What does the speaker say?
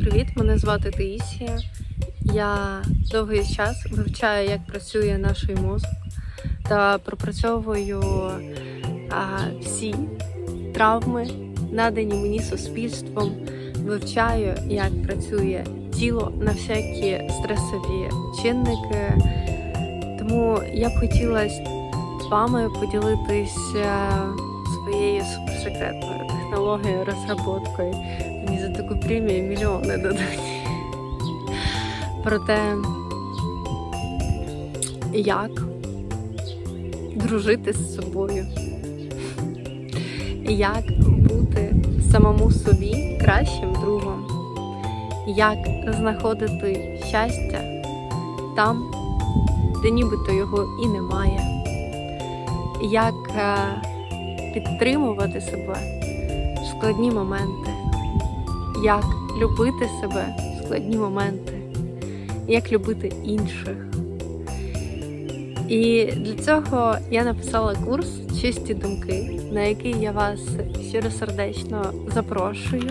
привіт! Мене звати Таїсія. Я довгий час вивчаю, як працює наш мозок та пропрацьовую а, всі травми, надані мені суспільством. Вивчаю, як працює тіло на всякі стресові чинники. Тому я б хотіла з вами поділитися своєю суперсекретною технологією, розроботкою. Мені за таку премію мільйони дадуть. Про те, як дружити з собою, як бути самому собі кращим другом, як знаходити щастя там, де нібито його і немає, як е, підтримувати себе в складні моменти, як любити себе в складні моменти, як любити інших. І для цього я написала курс Чисті думки, на який я вас щиросердечно запрошую.